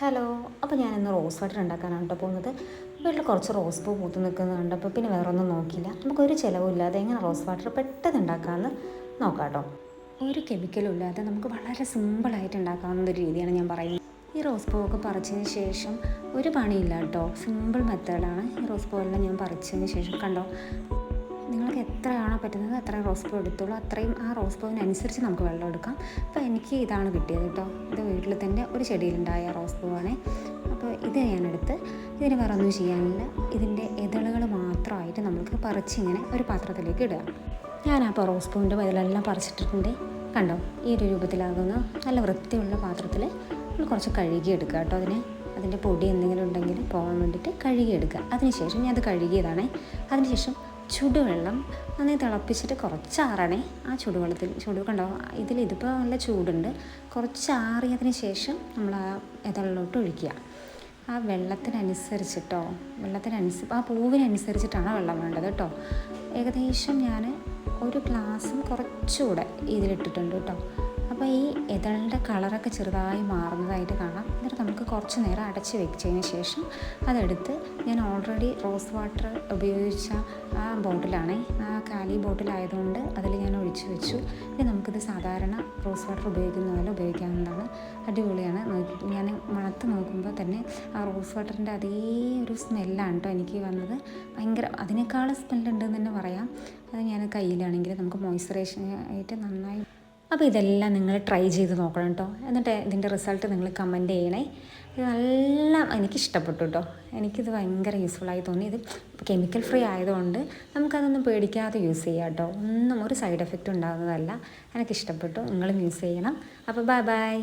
Hello അപ്പോൾ ഞാൻ ഇന്ന് റോസ് വാട്ടർ ഉണ്ടാക്കാനാണ് കേട്ടോ പോകുന്നത്. വീട്ടിൽ കുറച്ച് റോസ് പൂ പൂത്ത് നിൽക്കുന്നത് കണ്ടപ്പോൾ പിന്നെ വേറെ ഒന്നും നോക്കില്ല നമുക്കൊരു ചിലവില്ലാതെ എങ്ങനെ റോസ് വാട്ടർ പെട്ടെന്ന് ഉണ്ടാക്കാമെന്ന് നോക്കാം കേട്ടോ ഒരു കെമിക്കലും ഇല്ലാതെ നമുക്ക് വളരെ സിമ്പിളായിട്ട് ഉണ്ടാക്കാവുന്ന ഒരു രീതിയാണ് ഞാൻ പറയുന്നത്. ഈ റോസ് പൂവൊക്കെ പറിച്ചതിന് ശേഷം ഒരു പണിയില്ല കേട്ടോ സിമ്പിൾ മെത്തേഡാണ് ഈ റോസ് പൂവെല്ലാം ഞാൻ പറിച്ചതിന് ശേഷം കണ്ടോ? എത്രയാണോ പറ്റുന്നത് അത്ര റോസ് പൂ എടുത്തോളൂ. അത്രയും ആ റോസ് പൂവിനനുസരിച്ച് നമുക്ക് വെള്ളം എടുക്കാം. അപ്പോൾ എനിക്ക് ഇതാണ് കിട്ടിയത് കേട്ടോ. ഇത് വീട്ടിൽ തന്നെ ഒരു ചെടിയിലുണ്ടായ റോസ് പൂവാണ്. അപ്പോൾ ഇത് ഞാനെടുത്ത് ഇതിന് വേറെ ഒന്നും ചെയ്യാനില്ല. ഇതിന്റെ ഇതളുകൾ മാത്രമായിട്ട് നമുക്ക് പറിച്ചിങ്ങനെ ഒരു പാത്രത്തിലേക്ക് ഇടുക. ഞാനപ്പോൾ റോസ് പൂവിന്റെ ഇതിലെല്ലാം പറിച്ചിട്ടിട്ടുണ്ട്. കണ്ടോ? ഈ ഒരു രൂപത്തിലാകുന്ന നല്ല വൃത്തിയുള്ള പാത്രത്തിൽ നമ്മൾ കുറച്ച് കഴുകി എടുക്കുക കേട്ടോ അതിനെ. അതിന്റെ പൊടി എന്തെങ്കിലും ഉണ്ടെങ്കിൽ പോകാൻ വേണ്ടിയിട്ട് കഴുകിയെടുക്കുക അതിനുശേഷം ഞാൻ അത് കഴുകിയതാണേ. അതിനുശേഷം ചുടുവെള്ളം നന്നായി തിളപ്പിച്ചിട്ട് കുറച്ച് ആറണേ ആ ചുടുവെള്ളത്തിൽ ചൂട് കണ്ടോ? ഇതിൽ ഇതിപ്പോൾ നല്ല ചൂടുണ്ട്. കുറച്ച് ആറിയതിന് ശേഷം നമ്മൾ ആ ഇതളിലോട്ട് ഒഴിക്കുക. ആ വെള്ളത്തിനനുസരിച്ചിട്ടോ വെള്ളത്തിനനുസരിച്ച് ആ പൂവിനനുസരിച്ചിട്ടാണ് വെള്ളം വേണ്ടത് കേട്ടോ. ഏകദേശം ഞാൻ ഒരു ഗ്ലാസും കുറച്ചുകൂടെ ഇതിലിട്ടിട്ടുണ്ട് കേട്ടോ. അപ്പോൾ ഈ ഇതളുടെ കളറൊക്കെ ചെറുതായി മാറുന്നതായിട്ട് കാണാം. എന്നിട്ട് നമുക്ക് കുറച്ച് നേരം അടച്ച് വെച്ചതിന് ശേഷം അതെടുത്ത് ഞാൻ ഓൾറെഡി റോസ് വാട്ടർ ഉപയോഗിച്ച ആ ബോട്ടിലാണ്. ആ കാലി ബോട്ടിലായതുകൊണ്ട് അതിൽ ഞാൻ ഒഴിച്ചു വെച്ചു. ഇനി നമുക്കിത് സാധാരണ റോസ് വാട്ടർ ഉപയോഗിക്കുന്ന പോലെ ഉപയോഗിക്കാവുന്നതാണ്. അടിപൊളിയാണ്. ഞാൻ മണത്ത് നോക്കുമ്പോൾ തന്നെ ആ റോസ് വാട്ടറിന്റെ അതേ ഒരു സ്മെല്ലാണ് കേട്ടോ എനിക്ക് വന്നത്. ഭയങ്കര അതിനേക്കാളും സ്മെല്ലുണ്ടെന്ന് തന്നെ പറയാം. അത് ഞാൻ കയ്യിലാണെങ്കിൽ നമുക്ക് മോയ്സ്ചറൈസേഷൻ ആയിട്ട് നന്നായി അപ്പോൾ ഇതെല്ലാം നിങ്ങൾ ട്രൈ ചെയ്ത് നോക്കണം കേട്ടോ എന്നിട്ട് ഇതിന്റെ റിസൾട്ട് നിങ്ങൾ കമന്റ് ചെയ്യണേ. ഇത് നല്ല എനിക്കിഷ്ടപ്പെട്ടു കേട്ടോ എനിക്കിത് ഭയങ്കര യൂസ്ഫുള്ളായി തോന്നി. ഇത് കെമിക്കൽ ഫ്രീ ആയതുകൊണ്ട് നമുക്കതൊന്നും പേടിക്കാതെ യൂസ് ചെയ്യാം കേട്ടോ ഒന്നും ഒരു സൈഡ് എഫക്റ്റ് ഉണ്ടാകുന്നതല്ല എനിക്കിഷ്ടപ്പെട്ടു. നിങ്ങളും യൂസ് ചെയ്യണം. അപ്പോൾ ബൈ ബൈ